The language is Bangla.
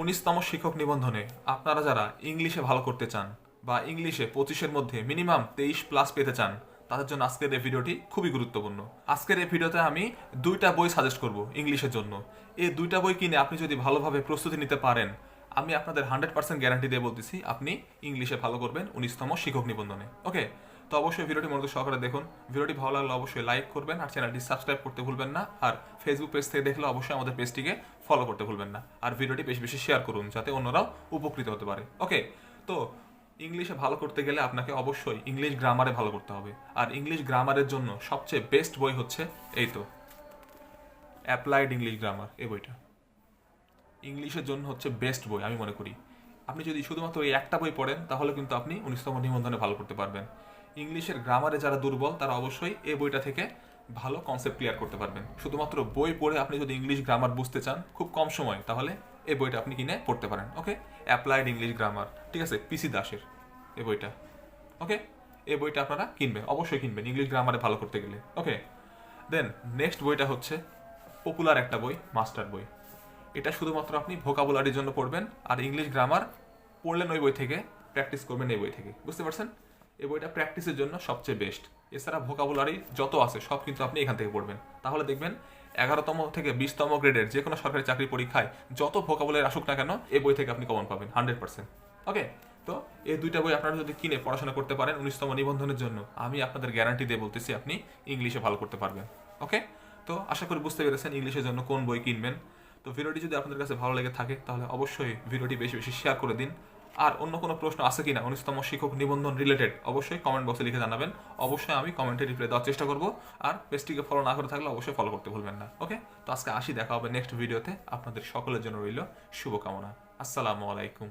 উনিশতম শিক্ষক নিবন্ধনে আপনারা যারা ইংলিশে ভালো করতে চান বা ইংলিশে পঁচিশের মধ্যে মিনিমাম তেইশ প্লাস পেতে চান, তাদের জন্য আজকের এই ভিডিওটি খুবই গুরুত্বপূর্ণ। আজকের এই ভিডিওতে আমি দুইটা বই সাজেস্ট করব ইংলিশের জন্য। এই দুইটা বই কিনে আপনি যদি ভালোভাবে প্রস্তুতি নিতে পারেন, আমি আপনাদের হান্ড্রেড পার্সেন্ট গ্যারান্টি দিয়ে বলতেছি, আপনি ইংলিশে ভালো করবেন উনিশতম শিক্ষক নিবন্ধনে। ওকে তো অবশ্যই ভিডিওটি মনোযোগ সহকারে দেখুন। ভিডিওটি ভালো লাগলে অবশ্যই লাইক করবেন আর চ্যানেলটি সাবস্ক্রাইব করতে ভুলবেন না। আর ফেসবুক পেজ থেকে দেখলে অবশ্যই আমাদের পেজটিকে ফলো করতে ভুলবেন না। আর ভিডিওটি বেশি বেশি শেয়ার করুন যাতে অন্যরাও উপকৃত হতে পারে। ওকে তো ইংলিশে ভালো করতে গেলে আপনাকে অবশ্যই ইংলিশ গ্রামারে ভালো করতে হবে। আর ইংলিশ গ্রামারের জন্য সবচেয়ে বেস্ট বই হচ্ছে এই তো অ্যাপ্লাইড ইংলিশ গ্রামার এই বইটা। ইংলিশের জন্য হচ্ছে বেস্ট বই, আমি মনে করি। আপনি যদি শুধুমাত্র এই একটা বই পড়েন, তাহলে কিন্তু আপনি উনিশতম নিবন্ধনে ভালো করতে পারবেন। ইংলিশের গ্রামারে যারা দুর্বল, তারা অবশ্যই এই বইটা থেকে ভালো কনসেপ্ট ক্লিয়ার করতে পারবেন। শুধুমাত্র বই পড়ে আপনি যদি ইংলিশ গ্রামার বুঝতে চান, খুব কম সময়, তাহলে এই বইটা আপনি কিনে পড়তে পারেন ওকে অ্যাপ্লাইড ইংলিশ গ্রামার ঠিক আছে? পিসি দাসের এই বইটা ওকে এই বইটা আপনারা কিনবেন, অবশ্যই কিনবেন ইংলিশ গ্রামারে ভালো করতে গেলে ওকে দেন নেক্সট বইটা হচ্ছে পপুলার একটা বই মাস্টার বই। এটা শুধুমাত্র আপনি ভোকাবুলারির জন্য পড়বেন, আর ইংলিশ গ্রামার পড়লেন ওই বই থেকে প্র্যাকটিস করবেন এই বই থেকে, বুঝতে পারছেন? এই বইটা প্র্যাকটিসের জন্য সবচেয়ে বেস্ট। এছাড়া ভোকাবুলারি যত আছে, সব কিন্তু আপনি এখান থেকে পড়বেন। তাহলে দেখবেন এগারোতম থেকে বিশতম গ্রেডের যে কোনো সরকারি চাকরি পরীক্ষায় যত ভোকাবুলারি আসুক না কেন, এই বই থেকে আপনি কমন পাবেন, হান্ড্রেড পার্সেন্ট। ওকে? তো এই দুইটা বই আপনারা যদি কিনে পড়াশোনা করতে পারেন উনিশতম নিবন্ধনের জন্য, আমি আপনাদের গ্যারান্টি দিয়ে বলতেছি আপনি ইংলিশে ভালো করতে পারবেন। ওকে? তো আশা করি বুঝতে পেরেছেন ইংলিশের জন্য কোন বই কিনবেন। তো ভিডিওটি যদি আপনাদের কাছে ভালো লেগে থাকে, তাহলে অবশ্যই ভিডিওটি বেশি বেশি শেয়ার করে দিন। আর অন্য কোনো প্রশ্ন আছে কি না উনিশতম শিক্ষক নিবন্ধন রিলেটেড অবশ্যই কমেন্ট বক্সে লিখে জানাবেন। অবশ্যই আমি কমেন্টে রিপ্লাই দেওয়ার চেষ্টা করব। আর পেজটিকে ফলো না করে থাকলে অবশ্যই ফলো করতে ভুলবেন না। ওকে তো আজকে আসি, দেখা হবে নেক্সট ভিডিওতে আপনাদের সকলের জন্য রইল শুভকামনা। আসসালামু আলাইকুম।